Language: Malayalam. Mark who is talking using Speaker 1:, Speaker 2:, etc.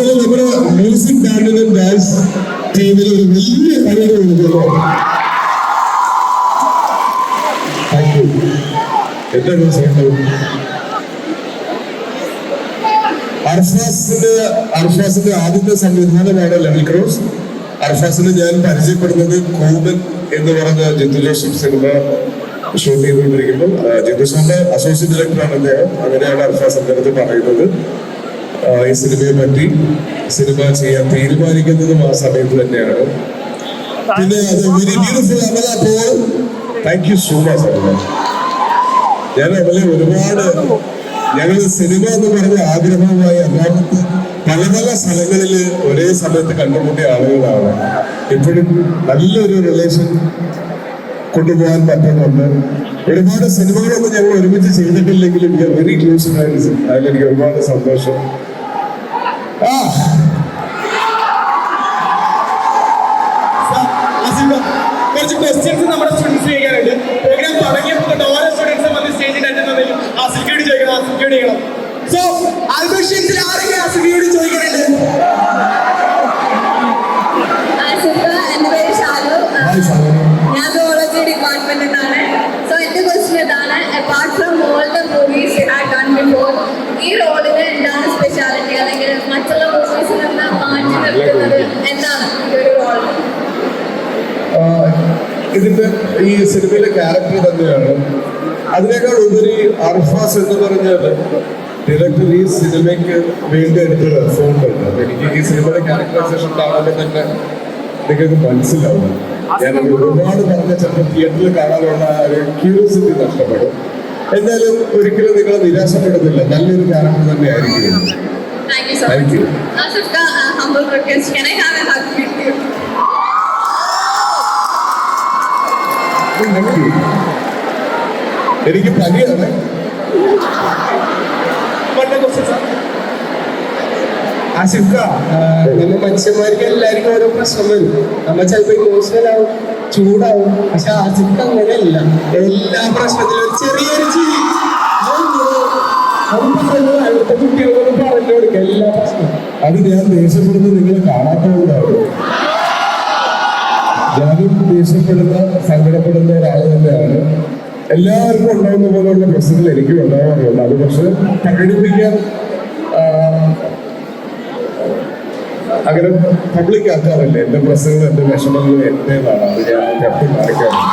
Speaker 1: എന്തായാലും നമ്മുടെ മ്യൂസിക് ബാൻഡിനും ഡാൻസ് ടീമിൽ ഒരു വലിയ കാര്യങ്ങൾ കൊടുക്കുന്നു സൗണ്ട് അർഫാസിന്റെ അർഫാസിന്റെ ആദ്യത്തെ സംവിധാനമാണ് ലെവൽ ക്രോസ് അർഫാസിനെ ഞാൻ പരിചയപ്പെടുന്നത് കൂബൻ എന്ന് പറഞ്ഞ ജിത്തു സിനിമ ഷൂട്ട് ചെയ്തുകൊണ്ടിരിക്കുമ്പോൾ. ജിത്തു സാറിന്റെ അസോസിയേറ്റ് ഡയറക്ടറാണ് അദ്ദേഹം. അങ്ങനെയാണ് അർഫാസ് എന്റെ അടുത്ത് പറയുന്നത്. ഈ സിനിമയെ പറ്റി സിനിമ ചെയ്യാൻ തീരുമാനിക്കുന്നതും ആ സമയത്ത് തന്നെയാണ്. പിന്നെ അത് very beautiful Amala Paul thank you so much Amala. ഞാൻ അവളെ ഒരുപാട് ഞങ്ങൾ സിനിമ എന്ന് പറഞ്ഞ ആഗ്രഹവുമായി അമ്മ പല പല സ്ഥലങ്ങളിൽ ഒരേ സമയത്ത് കണ്ടുമുട്ടിയ ആളുകളാണ്. ഇപ്പോഴും നല്ലൊരു റിലേഷൻ കൊണ്ടുപോകാൻ പറ്റുന്നുണ്ട്. ഒരുപാട് സിനിമകളൊന്നും ഞങ്ങൾ ഒരുമിച്ച് ചെയ്തിട്ടില്ലെങ്കിലും വെരി ക്ലോസ് ഫ്രണ്ട്സ് അതിലെനിക്ക് ഒരുപാട് സന്തോഷം. ആ.
Speaker 2: അസിബ, കുറച്ച് ക്വസ്റ്റ്യൻസ് നമ്മുടെ സ്റ്റുഡൻസ് ചോദിക്കാനുണ്ട്. പ്രോഗ്രാം തുടങ്ങിയപ്പോൾ തൊട്ട് ഓരോ സ്റ്റുഡൻസും വന്ന് സ്റ്റേജിൽ അറ്റൻഡ് ആസിഫിയോട് ചോദിക്കണം ആസിഫിയോട് ചെയ്യണം സോ ആരൊക്കെ ആസിഫിയോട് ചോദിക്കാനുണ്ട്?
Speaker 3: ആസിഫ, എന്റെ പേര് ഷാലു. മറ്റുള്ള മൂവീസിൽ നിന്ന് മാറ്റി നിർത്തുന്നത് എന്താണ്? ഈ ഒരു റോൾ
Speaker 1: ഇതിന്റെ ഈ സിനിമയിലെ ക്യാരക്ടർ തന്നെയാണ്. അതിനേക്കാൾ ഉപരി അർഫാസ് എന്ന് പറഞ്ഞാൽ ഡയറക്ടർ ഈ സിനിമയ്ക്ക് വേണ്ടി എടുത്തൊരു എഫോർട്ട് ഉണ്ട്. അപ്പൊ എനിക്ക് ഈ സിനിമയുടെ ക്യാരക്ടറൈസേഷൻ കാണുമ്പോൾ തന്നെ നിങ്ങൾക്ക് മനസ്സിലാവും. ഞാൻ ഒരുപാട് പറഞ്ഞ ചിലപ്പോൾ തിയേറ്ററിൽ കാണാനുള്ള ക്യൂരിയോസിറ്റി നഷ്ടപ്പെടും. എന്നാലും ഒരിക്കലും നിങ്ങൾ നിരാശപ്പെടുന്നില്ല. നല്ലൊരു ക്യാരക്ടർ തന്നെ ആയിരിക്കും
Speaker 3: you, sir.
Speaker 1: Thank you.
Speaker 3: Much uh, humble request, can I have a hug with you?
Speaker 1: Thank you. എനിക്ക് പനിയാണ്
Speaker 2: വൺ
Speaker 4: നമ്മൾ മനുഷ്യന്മാർക്ക് എല്ലാവർക്കും ഓരോ പ്രശ്നം വരും നമ്മൾ ചിലപ്പോൾ ഇമോഷണൽ ആവും ചൂടാവും പക്ഷെ ആസിഫ്ക്ക് അങ്ങനെയല്ല എല്ലാ പ്രശ്നത്തിലും ഒരു ചെറിയൊരു ചിരി അവിടുത്തെ കുട്ടികളോട് പറഞ്ഞു കൊടുക്കുക എല്ലാ പ്രശ്നവും.
Speaker 1: അത് ഞാൻ ദേഷ്യപ്പെടുന്നത് നിങ്ങൾ കാണാത്തതുകൊണ്ടാണ്. ഞാനും ദേഷ്യപ്പെടുന്ന സങ്കടപ്പെടുന്ന ഒരാൾ തന്നെയാണ്. എല്ലാവർക്കും ഉണ്ടാകുന്ന പോലെയുള്ള പ്രശ്നങ്ങൾ എനിക്കും ഉണ്ടാവാറുണ്ട്. അത് പക്ഷെ പ്രകടിപ്പിക്കാൻ അങ്ങനെ പബ്ലിക് ആക്കാറില്ല. എന്റെ പ്രശ്നങ്ങൾ എന്റെ വിഷമങ്ങൾ എന്റേതാണ് അത് ഞാൻ കത്തി കാണിക്കാറുണ്ട്